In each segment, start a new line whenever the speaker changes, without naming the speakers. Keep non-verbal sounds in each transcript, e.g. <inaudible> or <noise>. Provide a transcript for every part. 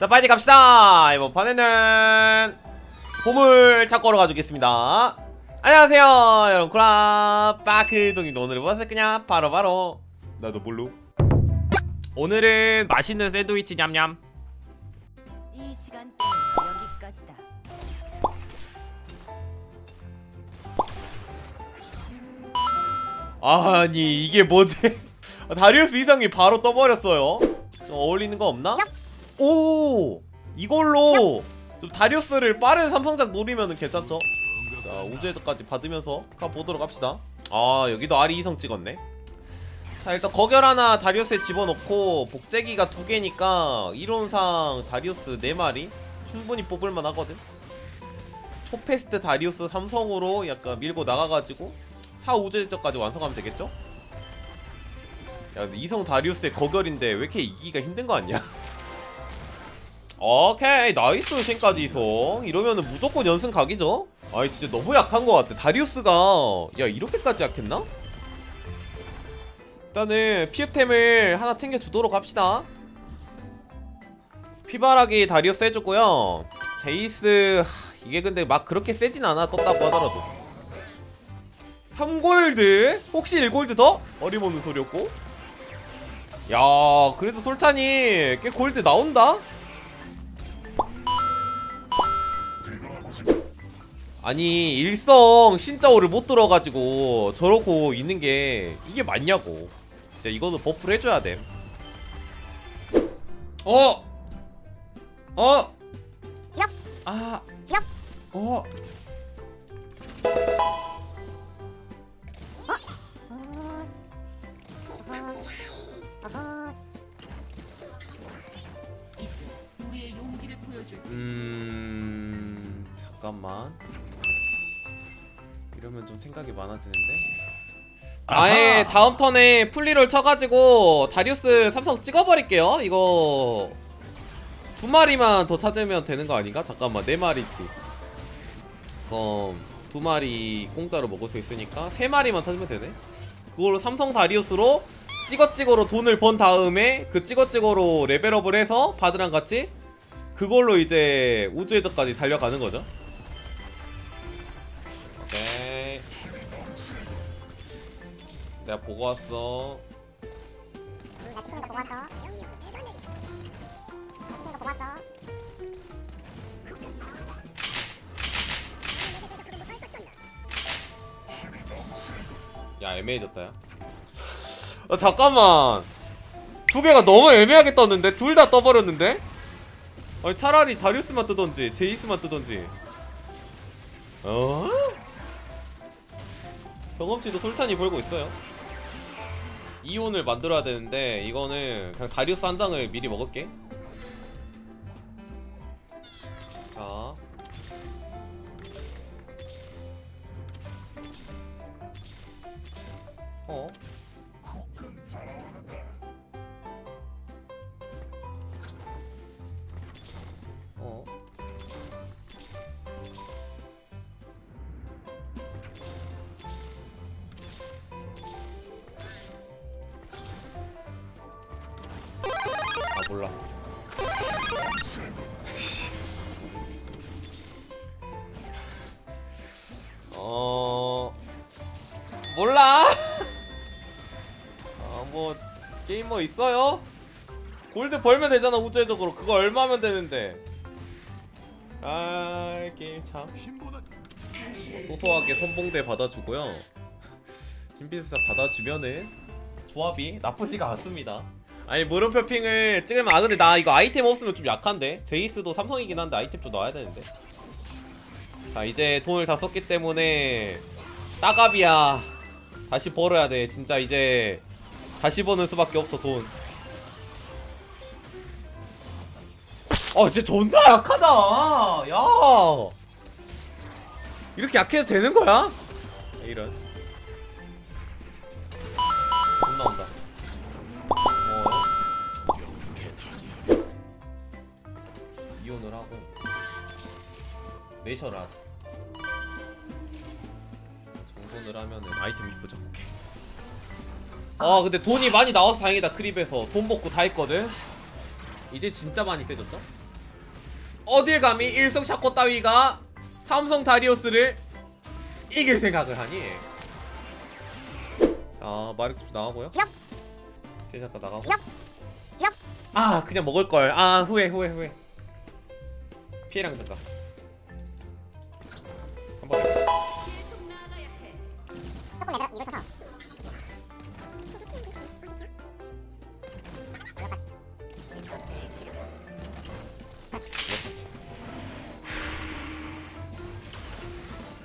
자 빨리 갑시다. 이번 판에는 보물 찾고로 가주겠습니다. 안녕하세요 여러분. 쿠라 빠크동입니다. 오늘은 무엇을 그냥 바로바로. 나도 몰루 오늘은 맛있는 샌드위치 냠냠.
이 시간대는 여기까지다.
아니 이게 뭐지? <laughs> 다리우스 이상이 바로 떠버렸어요. 좀 어울리는 거 없나? 오 이걸로 좀 다리우스를 빠른 삼성작 노리면 괜찮죠? 자 우주해적까지 받으면서 가보도록 합시다 아 여기도 아리 이성 찍었네 자 일단 거결 하나 다리우스에 집어넣고 복제기가 두 개니까 이론상 다리우스 네 마리 충분히 뽑을만 하거든 초페스트 다리우스 삼성으로 약간 밀고 나가가지고 4 우주해적까지 완성하면 되겠죠? 야 이성 다리우스의 거결인데 왜 이렇게 이기기가 힘든 거 아니야? <laughs> 오케이 나이스 쉔까지 이성 이러면은 무조건 연승 각이죠? 아이 진짜 너무 약한 것 같아 다리우스가 야 이렇게까지 약했나? 일단은 피읍템을 하나 챙겨주도록 합시다 피바라기 다리우스 해주고요 제이스 하, 이게 근데 막 그렇게 세진 않아 떴다고 하더라도 3골드? 혹시 1골드 더? 어림없는 소리였고 야 그래도 솔찬이 꽤 골드 나온다? 아니 일성 신짜오를 못 들어가지고 저러고 있는 게 이게 맞냐고 진짜 이거는 버프를 해줘야 돼 어? 어?
얍.
아
얍.
어? 음 잠깐만 이러면 좀 생각이 많아지는데? 아예 다음 턴에 풀리를 쳐가지고 다리우스 삼성 찍어버릴게요. 이거 두 마리만 더 찾으면 되는 거 아닌가? 잠깐만 네 마리지. 그럼 두 마리 공짜로 먹을 수 있으니까 세 마리만 찾으면 되네? 그걸로 삼성 다리우스로 찍어찍어로 돈을 번 다음에 그 찍어찍어로 레벨업을 해서 바드랑 같이 그걸로 이제 우주해적까지 달려가는 거죠. 내가 보고 왔어.
나 투성이다 보고 왔어. 투성이다 보고 왔어.
야 애매해졌다 야. 아 잠깐만. 두 개가 너무 애매하게 떴는데 둘 다 떠버렸는데? 아니 차라리 다리우스만 뜨던지 제이스만 뜨던지. 어? 경험치도 솔찬히 벌고 있어요. 이온을 만들어야 되는데 이거는 그냥 다리우스 한 장을 미리 먹을게. 자. 어? 어? 몰라. <laughs> 어 몰라. 아뭐 <laughs> 게임 뭐 있어요? 골드 벌면 되잖아 우주적으로 그거 얼마면 되는데. 아 게임 참뭐 소소하게 선봉대 받아주고요. <laughs> 신비술사 받아주면은 조합이 나쁘지가 않습니다. 아니 물음표 핑을 찍으면 아 근데 나 이거 아이템 없으면 좀 약한데 제이스도 삼성이긴 한데 아이템 좀 넣어야 되는데 자 이제 돈을 다 썼기 때문에 따갑이야 다시 벌어야 돼 진짜 이제 다시 버는 수밖에 없어 돈 어, 진짜 존나 약하다. 야. 이렇게 약해도 되는 거야? 이런. 매셔를 하자. 정돈을 하면은 아이템 이쁘죠. 오케이. 아 근데 돈이 많이 나와서 다행이다 크립에서 돈 먹고 다 했거든. 이제 진짜 많이 세졌죠? 어딜 감히 일성 샤코 따위가 삼성 다리우스를 이길 생각을 하니 자 마력집 나가고요 잠깐 나가고. 아 그냥 먹을걸 아 후회 후회 후회 피해량 잠깐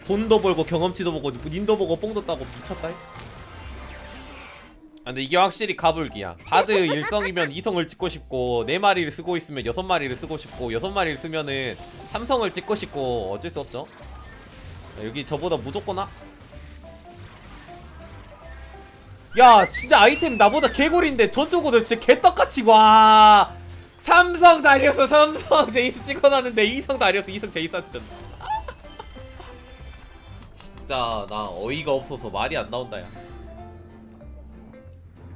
돈도 벌고 경험치도 보고 님도 보고 뽕도 따고 미쳤다. 아 근데 이게 확실히 가불기야. 바드 <laughs> 일성이면 이성을 찍고 싶고 네 마리를 쓰고 있으면 여섯 마리를 쓰고 싶고 여섯 마리를 쓰면은 삼성을 찍고 싶고 어쩔 수 없죠. 자, 여기 저보다 무조건 아... 야 진짜 아이템 나보다 개골인데 전투고도 진짜 개떡같이 와. 삼성 다리어서 삼성 제이스 찍어놨는데 이성 다리어서 이성 제이스 하셨네 진짜 나 어이가 없어서 말이 안 나온다 야.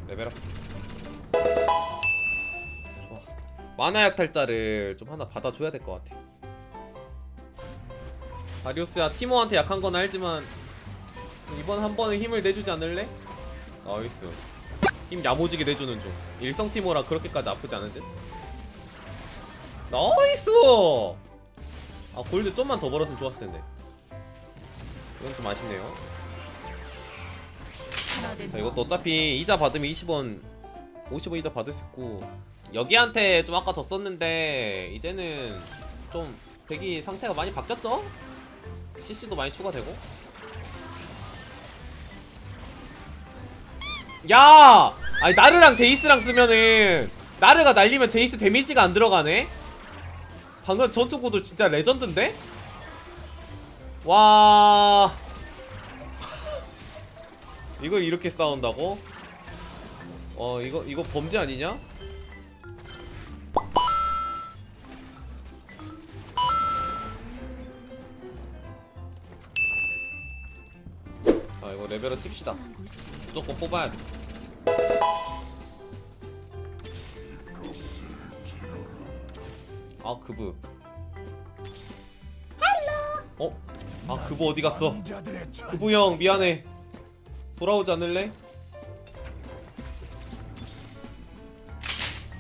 레벨업. 좋아. 만화 약탈자를 좀 하나 받아줘야 될 것 같아. 다리우스야 티모한테 약한 건 알지만 이번 한 번은 힘을 내주지 않을래? 나이스. 힘 야무지게 내주는 중. 일성 티모라 그렇게까지 아프지 않은 듯? 나이스! 아 골드 좀만 더 벌었으면 좋았을 텐데 이건 좀 아쉽네요
된
자, 이것도 어차피 이자 받으면 20원 50원 이자 받을 수 있고 여기한테 좀 아까 졌었는데 이제는 좀 대기 상태가 많이 바뀌었죠? CC도 많이 추가되고 야! 아니 나르랑 제이스랑 쓰면은 나르가 날리면 제이스 데미지가 안 들어가네? 방금 전투구도 진짜 레전드인데? 와... 이걸 이렇게 싸운다고? 어 이거 이거 범죄 아니냐? 아 이거 레벨업 칩시다 무조건 뽑아야 돼 아, 그브. 어? 아, 그브 어디 갔어? 그브 형, 미안해. 돌아오지 않을래?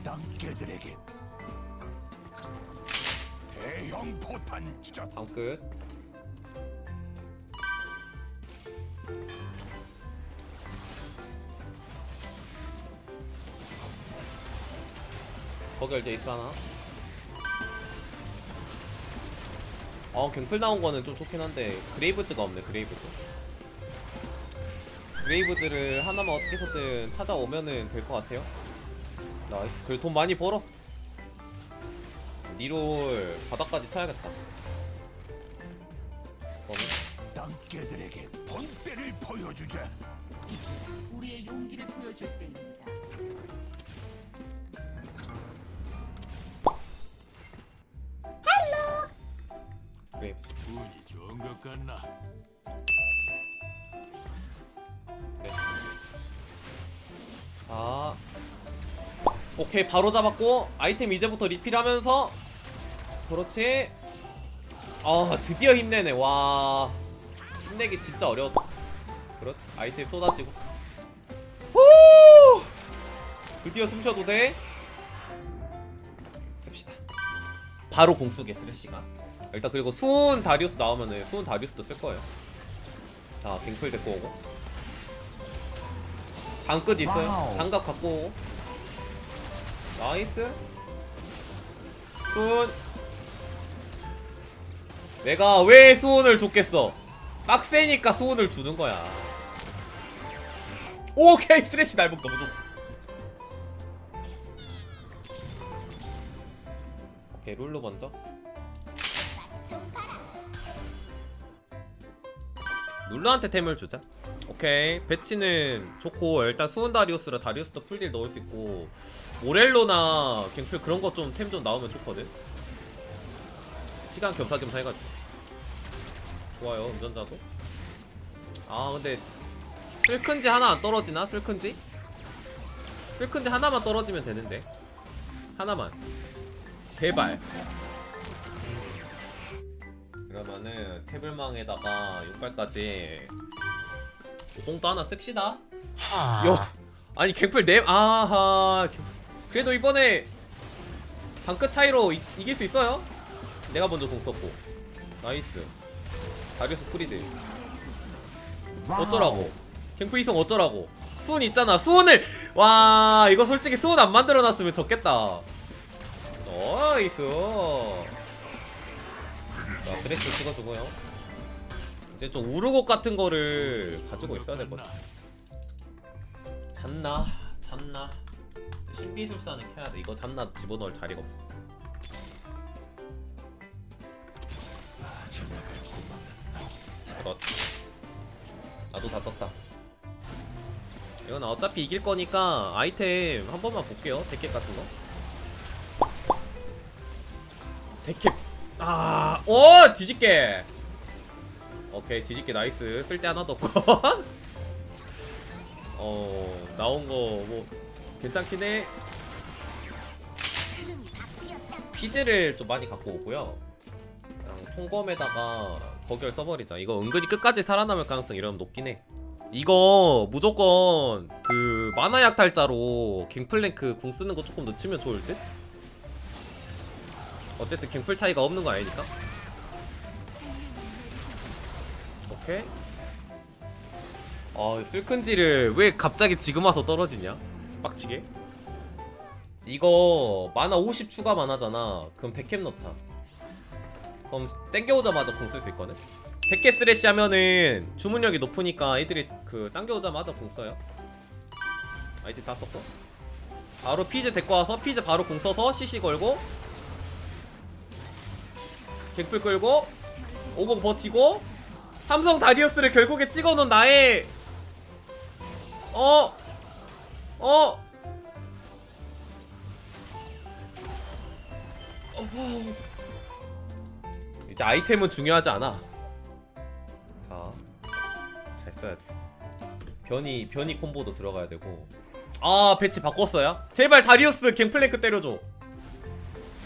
땅개들에게 대형 포탄 자
다음 끝. 이제 있어 하나. 어 갱플 나온 거는 좀 좋긴 한데 그레이브즈가 없네 그레이브즈. 그레이브즈를 하나만 어떻게 해서든 찾아오면은 될 것 같아요. 나이스. 그래 돈 많이 벌었어. 리롤 바닥까지 차야겠다. 그러면
땅개들에게 본때를 보여주자
우리의 용기를 보여줄 때입니다.
그레이브즈.
운이 좋은 것 같나?
자. 오케이 바로 잡았고 아이템 이제부터 리필하면서. 그렇지. 아 드디어 힘내네. 와. 힘내기 진짜 어려웠다 그렇지. 아이템 쏟아지고. 후! 드디어 숨쉬어도 돼. 씁시다. 바로 공수게 쓰레쉬가 일단 그리고 수은 다리우스 나오면은 수은 다리우스도 쓸 거예요 자 갱플 데리고 오고 방끝 있어요. 장갑 갖고 오고. 나이스. 수은. 내가 왜 수은을 줬겠어? 빡세니까 수은을 주는 거야. 오케이 스트레시 날복 너무 좋. 오케이 룰루 먼저. 룰루한테 템을 주자. 오케이. 배치는 좋고 일단 수은 다리우스라 다리우스도 풀딜 넣을 수 있고 모렐로나 갱플 그런 거 좀템좀 나오면 좋거든. 시간 겸사겸사 해가지고. 좋아요 운전자도. 아 근데 슬큰지 하나 안 떨어지나? 슬큰지? 슬큰지 하나만 떨어지면 되는데. 하나만. 제발 이러면은 태블망에다가 육발까지 공도 하나 씁시다. 요 아니 갱플 네 아하. 갱- 그래도 이번에 방끝 차이로 이, 이길 수 있어요? 내가 먼저 공 썼고. 나이스. 다리우스 프리드. 어쩌라고? 갱플 이성 어쩌라고? 수은 있잖아. 수은을! 와 이거 솔직히 수은 안 만들어놨으면 졌겠다. 나이스 자 스트레스 찍어주고요. 이제 좀 우르곡 같은 거를 가지고 있어야 될 것 같아 잤나 잤나. 신비술사는 켜야 돼. 이거 잤나 집어넣을 자리가 없어. 그렇지 나도 다 떴다. 이건 어차피 이길 거니까 아이템 한 번만 볼게요. 데캡 같은 거. 데캡. 아, 오 뒤집게. 오케이 뒤집게 나이스. 쓸 때 하나도 없고. 어 나온 거 뭐 괜찮긴 해. 피즈를 좀 많이 갖고 오고요. 그냥 총검에다가 거결 써버리자. 이거 은근히 끝까지 살아남을 가능성 이러면 높긴 해. 이거 무조건 그 만화 약탈자로 갱플랭크 궁 쓰는 거 조금 늦추면 좋을 듯? 어쨌든 갱플 차이가 없는 거 아니니까. 오케이. 아 슬큰지를 왜 갑자기 지금 와서 떨어지냐? 빡치게. 이거 만화 50 추가 만화잖아. 그럼 100캡 넣자. 그럼 땡겨오자마자 공 쓸 수 있거든? 100캡 스레시 하면은 주문력이 높으니까 애들이 그 당겨오자마자 공 써요. 아이템 다 썼고. 바로 피즈 데리고 와서 피즈 바로 공 써서 CC 걸고 갱플 끌고 50 버티고 삼성 다리우스를 결국에 찍어놓은 나의 어 어. 어허. 이제 아이템은 중요하지 않아. 자, 잘 써야 돼. 변이 변이 콤보도 들어가야 되고. 아 배치 바꿨어요? 제발 다리우스 갱플랭크 때려줘.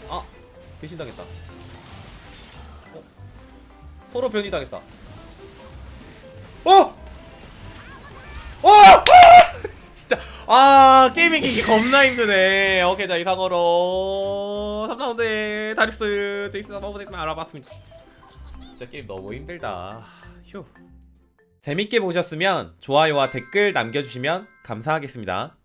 아 배신당했다. 어? 서로 변이 당했다. 어! 어! 아! <laughs> 진짜 아 게임 이기기 겁나 힘드네. 오케이 자 이상으로 3라운드에 다리스 제이스 너브덱만 알아봤습니다. 진짜 게임 너무 힘들다. 휴. 재밌게 보셨으면 좋아요와 댓글 남겨주시면 감사하겠습니다.